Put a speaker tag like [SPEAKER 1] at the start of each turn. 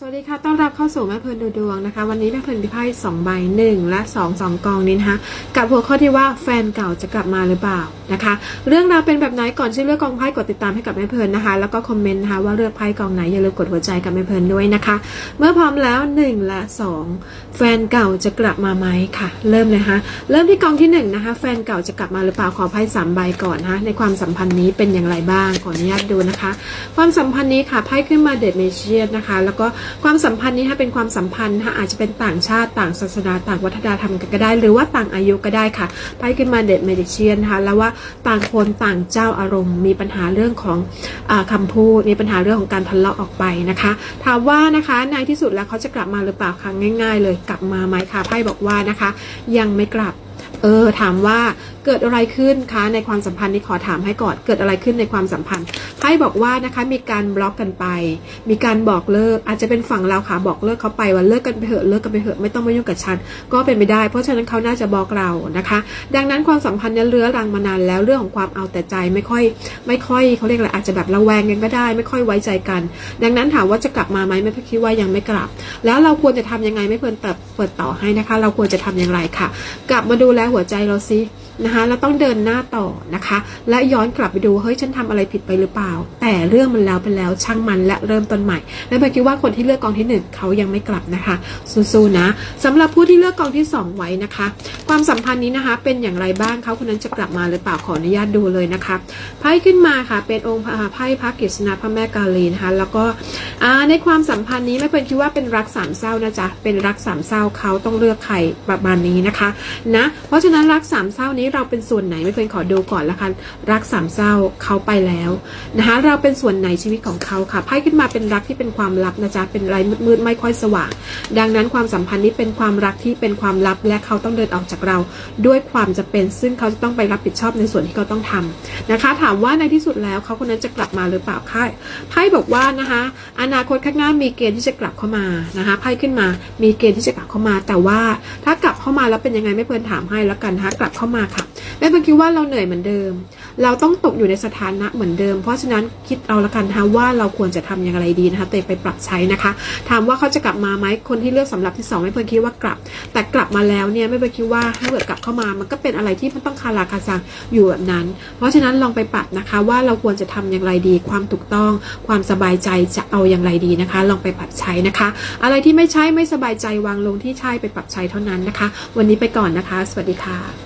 [SPEAKER 1] สวัสดีค่ะ ต้อนรับเข้าสู่แม่เพลินดูดวงนะคะ วันนี้แม่เพลินมีไพ่สองใบหนึ่งและสองสองกองนี้นะคะ กับหัวข้อที่ว่าแฟนเก่าจะกลับมาหรือเปล่านะคะ เรื่องราวเป็นแบบไหนก่อนชื่เลือกกองไพ่กดติดตามให้กับแม่เพลินนะคะ แล้วก็คอมเมนต์นะคะว่าเลือกไพ่กองไหนอย่าลืมกดหัวใจกับแม่เพลินด้วยนะคะ เมื่อพร้อมแล้วหนึ่งและสองแฟนเก่าจะกลับมาไหมค่ะ เริ่มเลยคะเริ่มที่กองที่หนึ่งนะคะ แฟนเก่าจะกลับมาหรือเปล่าขอไพ่สามใบก่อนนะะในความสัมพันธ์นี้เป็นอย่างไรบ้างขออนุญาตดูนะคะ ความสัมพันธ์นี้ค่ะไพ่ขึ้นมาเดดเมเชียนะคะ แล้วก็ความสัมพันธ์นี้ถ้าเป็นความสัมพันธ์นะอาจจะเป็นต่างชาติต่างศาสนาต่างวัฒนธรรมกันก็ได้ หรือว่าต่างอายุก็ได้ค่ะไพ่ขึ้นมาเดดเมดิเชียนะคะแล้วว่าต่างคนต่างเจ้าอารมณ์ มีปัญหาเรื่องของอาคำพูดมีปัญหาเรื่องของการทะเลาะออกไปนะคะ ถามว่านะคะในที่สุดแล้วเขาจะกลับมาหรือเปล่าคะง่าย ๆ เลยกลับมาไหมคะไพ่บอกว่านะคะ ยังไม่กลับ ออถามว่าเกิดอะไรขึ้นคะในความสัมพันธ์นี้ขอถามให้ก่อนเกิดอะไรขึ้นในความสัมพันธ์ไพ่บอกว่านะคะมีการบล็อกกันไป มีการบอกเลิก อาจจะเป็นฝั่งเราค่ะบอกเลิกเขาไปว่าเลิกกันไปเถอะเลิกกันไปเถอะไม่ต้องมายุ่งกับฉันก็เป็นไปได้ เพราะฉะนั้นเขาน่าจะบอกเรานะคะ ดังนั้นความสัมพันธ์เนี้เรื้อรังมานานแล้วเรื่องของความเอาแต่ใจไม่ค่อย ไม่ค่อยเขาเรียกอะไรอาจจะแบบระแวงกันก็ได้ ไม่ค่อยไว้ใจกัน ดังนั้นถามว่าจะกลับมาไหมไม่คิดว่ายังไม่กลับ แล้วเราควรจะทำยังไงไม่เพิ่นเปิดเปิดต่อให้นะคะ เราควรจะทำอย่างไรค่ะ กลับมาดูแลหัวัวใจเราซิ นะคะเราต้องเดินหน้าต่อนะคะ และย้อนกลับไปดูเฮ้ยฉันทำอะไรผิดไปหรือเปล่า แต่เรื่องมันแล้วไปแล้วช่างมันและเริ่มต้นใหม่ และเมื่อกี้ว่าคนที่เลือกกองที่หนึ่งเขายังไม่กลับนะคะสู้ๆนะสำหรับผู้ที่เลือกกองที่สองไว้นะคะ ความสัมพันธ์นี้นะคะ เป็นอย่างไรบ้างเขาคนนั้นจะกลับมาหรือเปล่าขออนุญาตดูเลยนะคะไพ่ขึ้นมาค่ะ เป็นองค์ไพ่พระกฤษณะพระแม่กาลีนะคะแล้วก็ในความสัมพันธ์นี้ไม่เพิ่นคิดว่าเป็นรักสามเศร้านะจ๊ะเป็นรักสามเศร้าเขาต้องเลือกใครประมาณนี้นะคะนะเพราะฉะนั้นรักสามเศร้านี้เราเป็นส่วนไหนไม่เพิ่นขอดูก่อนละกันรักสามเศร้าเขาไปแล้วนะคะเราเป็นส่วนไหนชีวิตของเขาค่ะไพ่ขึ้นมาเป็นรักที่เป็นความลับนะจ๊ะเป็นไรมืดๆไม่ค่อยสว่าง ดังนั้นความสัมพันธ์นี้เป็นความรักที่เป็นความลับ และเขาต้องเดินออกจากเรา ด้วยความจะเป็นซึ่งเขาจะต้องไปรับผิดชอบในส่วนที่เขาต้องทำนะคะ ถามว่าในที่สุดแล้วเขาคนนั้นจะกลับมาหรือเปล่าค่ะไพ่บอกว่านะคะอนาคตข้างหน้ามีเกณฑ์ที่จะกลับเข้ามานะคะไพ่ขึ้นมามีเกณฑ์ที่จะกลับเข้ามา แต่ว่าถ้ากลับเข้ามาแล้วเป็นยังไงไม่เพิ่นถามให้แล้วกันนะคะกลับเข้ามา แม่เพิ่นคิดว่าเราเหนื่อยเหมือนเดิม เราต้องตกอยู่ในสถานะเหมือนเดิม เพราะฉะนั้นคิดเอาละกันนะคะว่าเราควรจะทำอย่างไรดีนะคะเองไปปรับใช้นะคะ ถามว่าเขาจะกลับมาไหมคนที่เลือกสำหรับที่สองไม่เพิ่นคิดว่ากลับ แต่กลับมาแล้วเนี่ยไม่เพิ่นคิดว่าถ้าเกิดกลับเข้ามามันก็เป็นอะไรที่มันต้องคาราคาซังอยู่แบบนั้น เพราะฉะนั้นลองไปปรับนะคะว่าเราควรจะทำอย่างไรดี ความถูกต้อง ความสบายใจจะเอาอย่างไรดีนะคะ ลองไปปรับใช้นะคะ อะไรที่ไม่ใช่ไม่สบายใจวางลงที่ใช่ไปปรับใช้เท่านั้นนะคะ วันนี้ไปก่อนนะคะ สวัสดีค่ะ